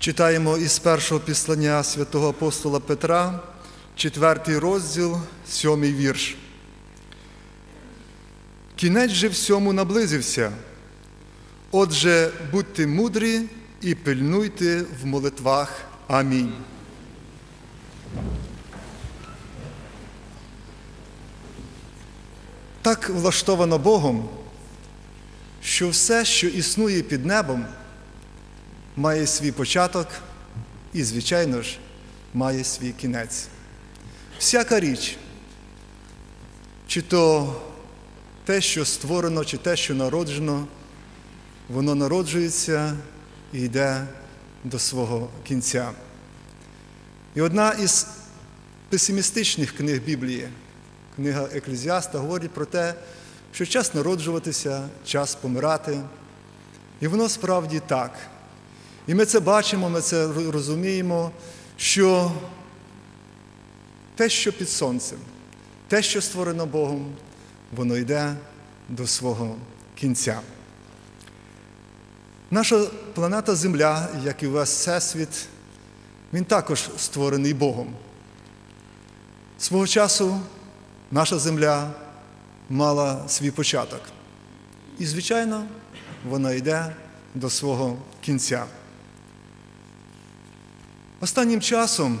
Читаємо із першого післання святого апостола Петра, четвертий розділ, сьомий вірш. Кінець же всьому наблизився. Отже, будьте мудрі і пильнуйте в молитвах. Амінь. Так влаштовано Богом, що все, що існує під небом, має свій початок і, звичайно ж, має свій кінець. Всяка річ, чи то те, що створено, чи те, що народжено, воно народжується і йде до свого кінця. І одна із песимістичних книг Біблії, книга Еклезіаста, говорить про те, що час народжуватися, час помирати. І воно справді так. І ми це бачимо, ми це розуміємо, що те, що під сонцем, те, що створено Богом, воно йде до свого кінця. Наша планета Земля, як і весь Всесвіт, він також створений Богом. Свого часу наша земля мала свій початок. І, звичайно, вона йде до свого кінця. Останнім часом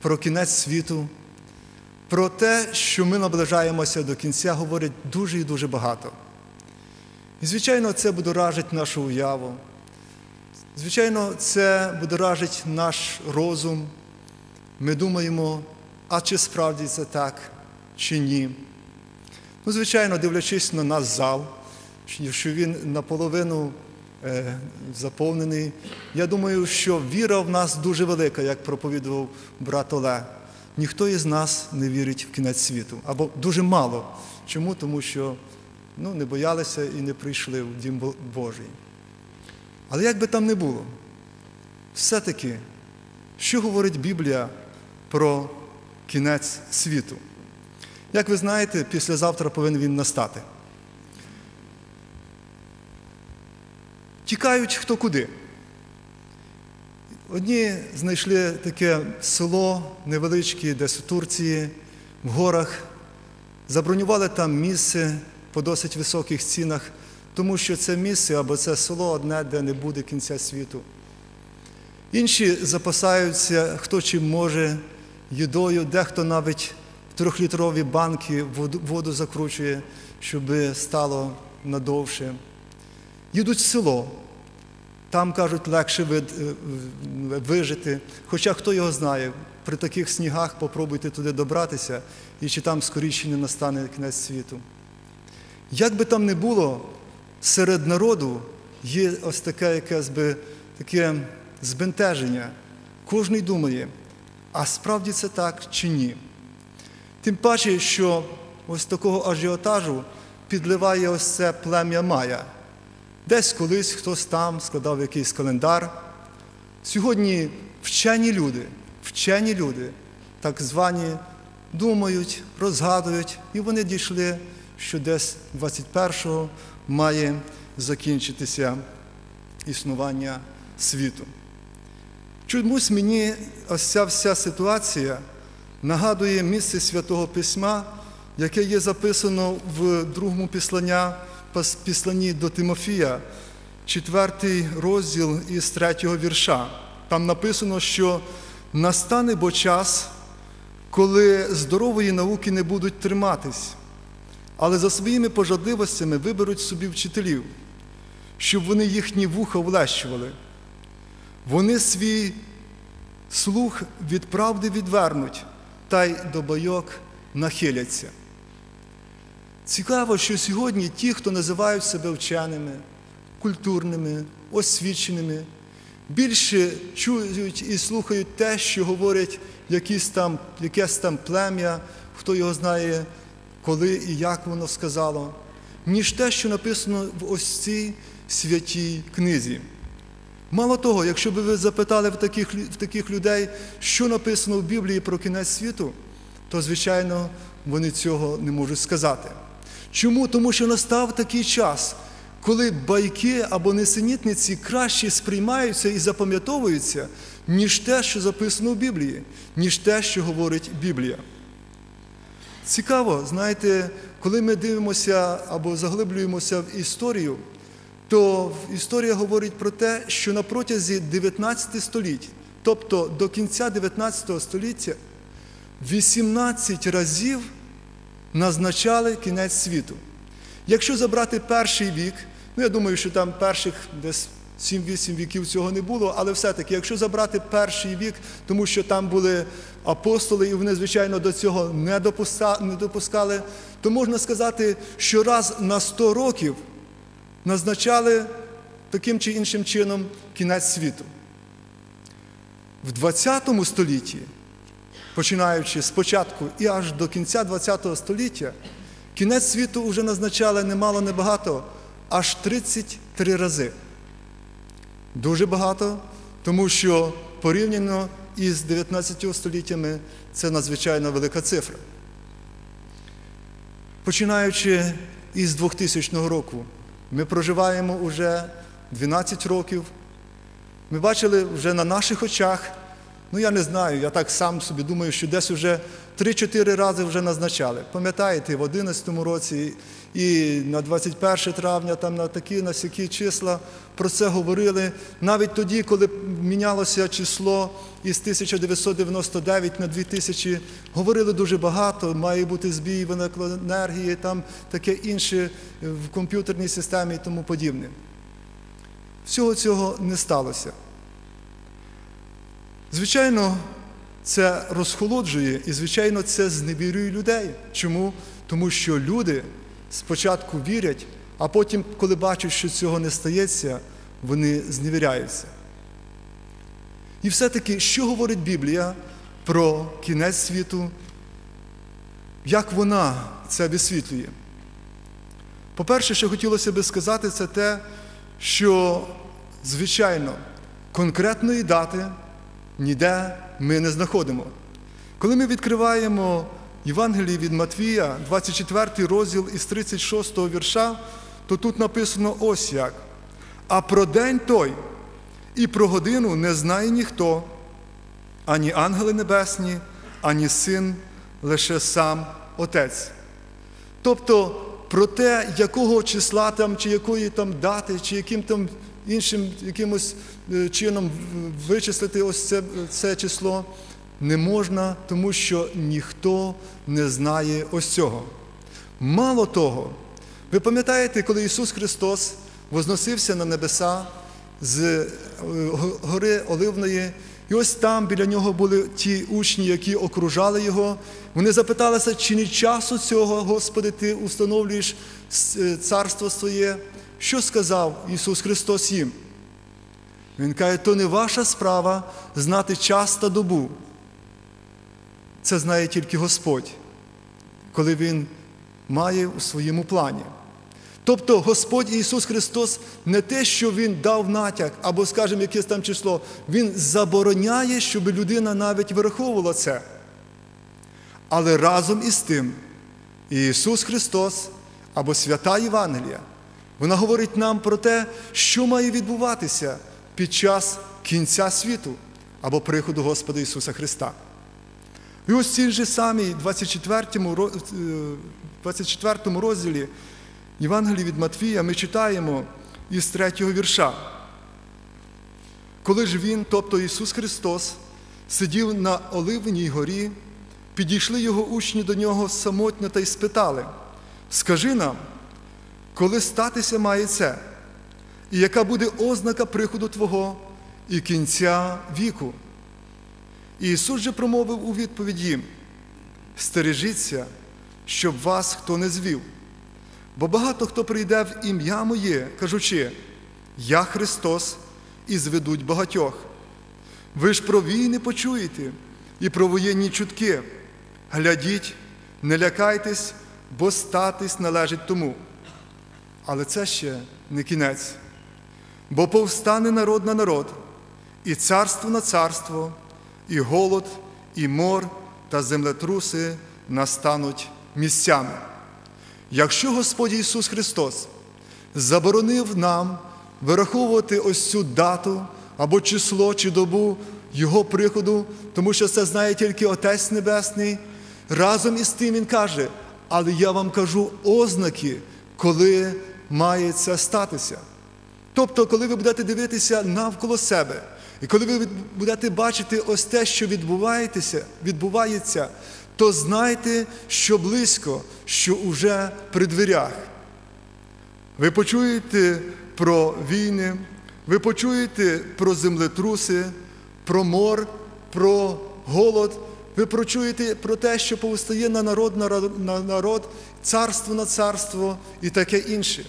про кінець світу, про те, що ми наближаємося до кінця, говорять дуже і дуже багато. І, звичайно, це будоражить нашу уяву. Звичайно, це будоражить наш розум. Ми думаємо, а чи справді це так, чи ні. Ну, звичайно, дивлячись на наш зал, що він наполовину заповнений. Я думаю, що віра в нас дуже велика, як проповідував брат Олег. Ніхто із нас не вірить в кінець світу. Або дуже мало. Чому? Тому що ну, не боялися і не прийшли в Дім Божий. Але як би там не було, все-таки, що говорить Біблія про кінець світу? Як ви знаєте, післязавтра повинен він настати. Тікають хто куди. Одні знайшли таке село невеличке, десь у Турції, в горах, забронювали там місце по досить високих цінах, тому що це місце або це село одне, де не буде кінця світу. Інші запасаються, хто чим може, їдою, дехто навіть в трьохлітрові банки воду закручує, щоб стало надовше. Їдуть в село, там, кажуть, легше вижити. Хоча хто його знає, при таких снігах попробуйте туди добратися, і чи там скоріше не настане кінець світу. Як би там не було, серед народу є ось таке якесь би таке збентеження. Кожний думає, а справді це так чи ні. Тим паче, що ось такого ажіотажу підливає ось це плем'я Майя. Десь колись хтось там складав якийсь календар. Сьогодні вчені люди, вчені люди, так звані, думають, розгадують, і вони дійшли, що десь 21-го має закінчитися існування світу. Чомусь мені ось ця вся ситуація нагадує місце Святого Письма, яке є записано в другому післання, післанні до Тимофія, четвертий розділ із третього вірша. Там написано, що настане бо час, коли здорової науки не будуть триматись, але за своїми пожадливостями виберуть собі вчителів, щоб вони їхні вуха влещували. Вони свій слух від правди відвернуть та й до бойок нахиляться. Цікаво, що сьогодні ті, хто називають себе вченими, культурними, освіченими, більше чують і слухають те, що говорять там, якесь там плем'я, хто його знає, коли і як воно сказало, ніж те, що написано в ось цій святій книзі. Мало того, якщо б ви запитали в таких в таких людей, що написано в Біблії про кінець світу, то, звичайно, вони цього не можуть сказати. Чому? Тому що настав такий час, коли байки або несенітниці краще сприймаються і запам'ятовуються, ніж те, що записано в Біблії, ніж те, що говорить Біблія. Цікаво, знаєте, коли ми дивимося або заглиблюємося в історію, то історія говорить про те, що на протязі 19 століть, тобто до кінця 19 століття, 18 разів назначали кінець світу. Якщо забрати перший вік, ну я думаю, що там перших десь 7-8 віків цього не було, але все-таки, якщо забрати перший вік, тому що там були апостоли, і вони, звичайно, до цього не допускали, то можна сказати, що раз на 100 років назначали таким чи іншим чином кінець світу. В 20 столітті, починаючи з початку і аж до кінця ХХ століття, кінець світу вже назначали немало небагато, аж 33 рази. Дуже багато, тому що порівняно із 19 століттями це надзвичайно велика цифра. Починаючи із 2000 року, ми проживаємо вже 12 років. Ми бачили вже на наших очах, ну я не знаю, я так сам собі думаю, що десь вже 3-4 рази вже назначали. Пам'ятаєте, в 2011 році і на 21 травня, там на такі на сякі числа про це говорили. Навіть тоді, коли мінялося число із 1999 на 2000, говорили дуже багато, має бути збій в енергії, там таке інше в комп'ютерній системі і тому подібне. Всього цього не сталося. Звичайно, це розхолоджує і, звичайно, це зневірює людей. Чому? Тому що люди спочатку вірять, а потім, коли бачать, що цього не стається, вони зневіряються. І все-таки, що говорить Біблія про кінець світу, як вона це висвітлює? По-перше, що хотілося би сказати, це те, що, звичайно, конкретної дати ніде ми не знаходимо. Коли ми відкриваємо Євангелії від Матвія, 24 розділ із 36 вірша, то тут написано ось як. А про день той і про годину не знає ніхто, ані ангели небесні, ані син, лише сам Отець. Тобто про те, якого числа там, чи якої там дати, чи яким там іншим якимось чином вичислити ось це, це число, не можна, тому що ніхто не знає ось цього. Мало того, ви пам'ятаєте, коли Ісус Христос возносився на небеса з е, гори Оливної, і ось там біля нього були ті учні, які окружали Його. Вони запиталися, чи не часу цього, Господи, Ти установлюєш е, царство своє. Що сказав Ісус Христос їм? Він каже, то не ваша справа знати час та добу. Це знає тільки Господь, коли Він має у своєму плані. Тобто Господь Ісус Христос не те, що Він дав натяк або, скажімо, якесь там число, Він забороняє, щоб людина навіть вираховувала це. Але разом із тим, Ісус Христос або свята Євангелія, вона говорить нам про те, що має відбуватися під час кінця світу або приходу Господа Ісуса Христа. І ось в цій же самій 24 24 е, розділі Євангелії від Матвія ми читаємо із третього вірша. Коли ж Він, тобто Ісус Христос, сидів на Оливній горі, підійшли його учні до нього самотньо та й спитали: Скажи нам, коли статися має це, і яка буде ознака приходу Твого і кінця віку? І Ісус же промовив у відповідь їм: стережіться, щоб вас хто не звів. Бо багато хто прийде в ім'я Моє, кажучи, Я Христос, і зведуть багатьох. Ви ж про війни почуєте і про воєнні чутки. Глядіть, не лякайтесь, бо статись належить тому. Але це ще не кінець. Бо повстане народ на народ, і царство на царство, і голод, і мор та землетруси настануть місцями. Якщо Господь Ісус Христос заборонив нам вираховувати ось цю дату або число чи добу Його приходу, тому що це знає тільки Отець Небесний. Разом із тим Він каже, але я вам кажу ознаки, коли має це статися. Тобто, коли ви будете дивитися навколо себе, і коли ви будете бачити ось те, що відбувається, то знайте, що близько, що уже при дверях. Ви почуєте про війни, ви почуєте про землетруси, про мор, про голод. Ви прочуєте про те, що повстає на народ на народ, царство на царство і таке інше.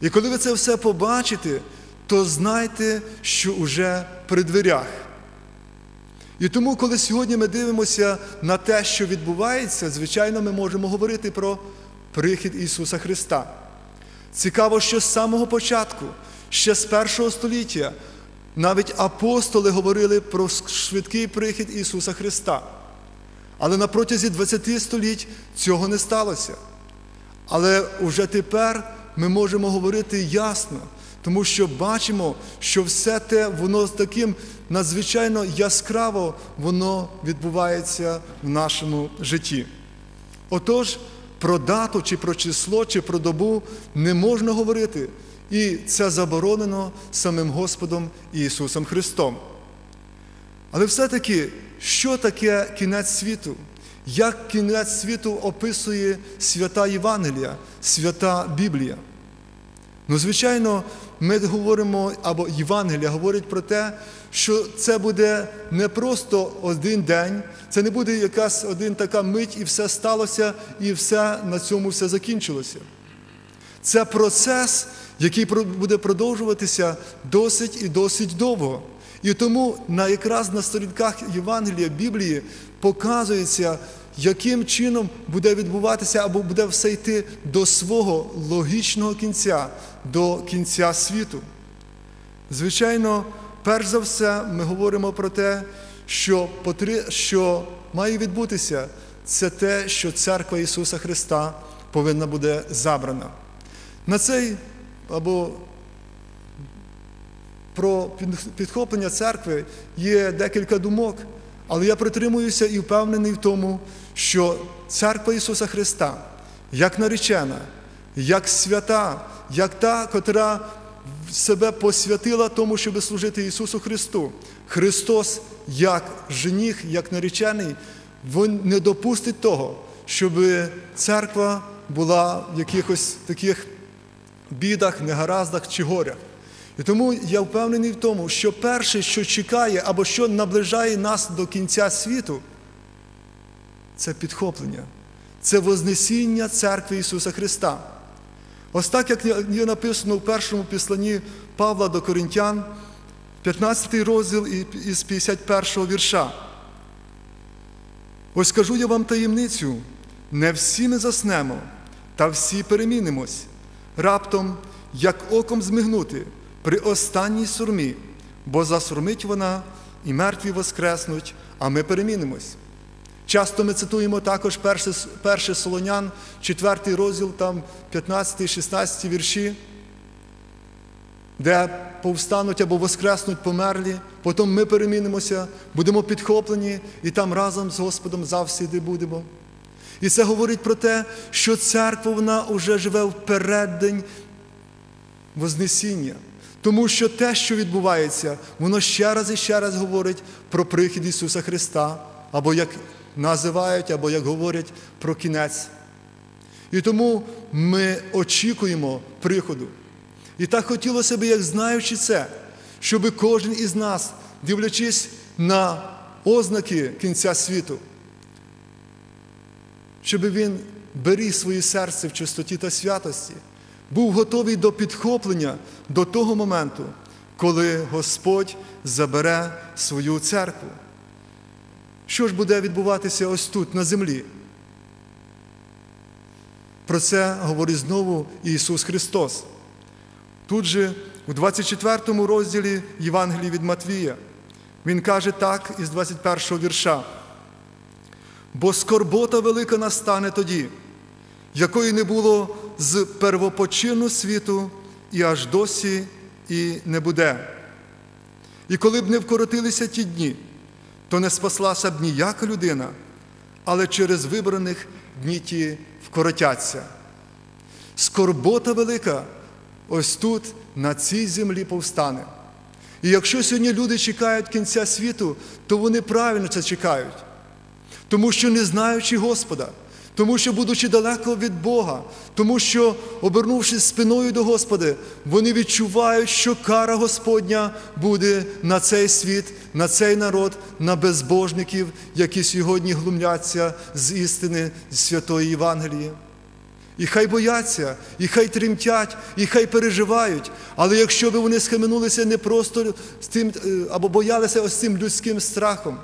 І коли ви це все побачите, то знайте, що уже при дверях. І тому, коли сьогодні ми дивимося на те, що відбувається, звичайно, ми можемо говорити про прихід Ісуса Христа. Цікаво, що з самого початку, ще з першого століття, навіть апостоли говорили про швидкий прихід Ісуса Христа. Але на протязі 20 століть цього не сталося. Але вже тепер ми можемо говорити ясно, тому що бачимо, що все те, воно з таким надзвичайно яскраво воно відбувається в нашому житті. Отож, про дату, чи про число, чи про добу не можна говорити. І це заборонено самим Господом Ісусом Христом. Але все-таки, що таке кінець світу? Як кінець світу описує свята Євангелія, свята Біблія? Ну, звичайно, ми говоримо, або Євангелія говорить про те, що це буде не просто один день, це не буде якась один така мить, і все сталося, і все на цьому все закінчилося. Це процес, який буде продовжуватися досить і досить довго. І тому на якраз на сторінках Євангелія Біблії показується, яким чином буде відбуватися або буде все йти до свого логічного кінця, до кінця світу. Звичайно, перш за все, ми говоримо про те, що що має відбутися, це те, що церква Ісуса Христа повинна буде забрана. На цей або про підхоплення церкви є декілька думок, але я притримуюся і впевнений в тому, що церква Ісуса Христа, як наречена, як свята, як та, котра себе посвятила тому, щоб служити Ісусу Христу. Христос, як жених, як наречений, Він не допустить того, щоб церква була в якихось таких бідах, негараздах чи горях. І тому я впевнений в тому, що перше, що чекає або що наближає нас до кінця світу, це підхоплення, це Вознесіння церкви Ісуса Христа. Ось так, як є написано в першому післанні Павла до Коринтян, 15 розділ із 51 вірша. Ось кажу я вам таємницю, не всі ми заснемо, та всі перемінимось, раптом, як оком змигнути при останній сурмі, бо засурмить вона, і мертві воскреснуть, а ми перемінимось. Часто ми цитуємо також перше, перше Солонян, 4 розділ, там 15-16 вірші, де повстануть або воскреснуть померлі, потім ми перемінимося, будемо підхоплені і там разом з Господом завсіди будемо. І це говорить про те, що церква вона вже живе в переддень Вознесіння. Тому що те, що відбувається, воно ще раз і ще раз говорить про прихід Ісуса Христа, або як називають, або як говорять про кінець. І тому ми очікуємо приходу. І так хотілося б, як знаючи це, щоб кожен із нас, дивлячись на ознаки кінця світу, щоб він беріг своє серце в чистоті та святості був готовий до підхоплення до того моменту, коли Господь забере свою церкву. Що ж буде відбуватися ось тут, на землі? Про це говорить знову Ісус Христос. Тут же, у 24 розділі Євангелії від Матвія, Він каже так із 21 вірша. Бо скорбота велика настане тоді, якої не було з первопочину світу і аж досі і не буде. І коли б не вкоротилися ті дні, то не спаслася б ніяка людина, але через вибраних дні ті вкоротяться. Скорбота велика ось тут, на цій землі, повстане. І якщо сьогодні люди чекають кінця світу, то вони правильно це чекають, тому що не знаючи Господа, тому що, будучи далеко від Бога, тому що, обернувшись спиною до Господа, вони відчувають, що кара Господня буде на цей світ, на цей народ, на безбожників, які сьогодні глумляться з істини з святої Євангелії. І хай бояться, і хай тремтять, і хай переживають. Але якщо б вони схаменулися не просто з тим е, або боялися ось цим людським страхом,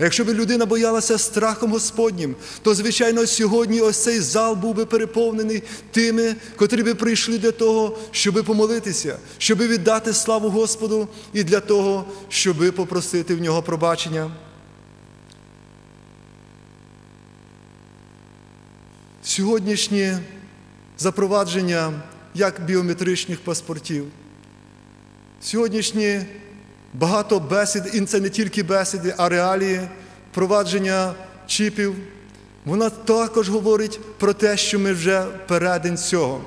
а якщо б людина боялася страхом Господнім, то, звичайно, сьогодні ось цей зал був би переповнений тими, котрі би прийшли для того, щоби помолитися, щоби віддати славу Господу і для того, щоби попросити в нього пробачення. Сьогоднішнє запровадження як біометричних паспортів, сьогоднішні багато бесід, і це не тільки бесіди, а реалії провадження чіпів, вона також говорить про те, що ми вже передень цього.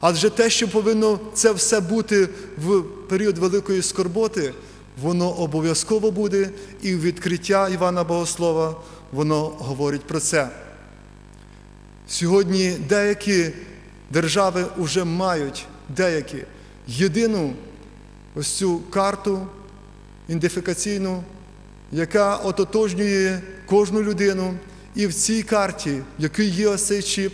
Адже те, що повинно це все бути в період великої скорботи, воно обов'язково буде, і відкриття Івана Богослова воно говорить про це. Сьогодні деякі держави вже мають деякі єдину ось цю карту ідентифікаційну, яка ототожнює кожну людину. І в цій карті, в якій є ось цей чіп,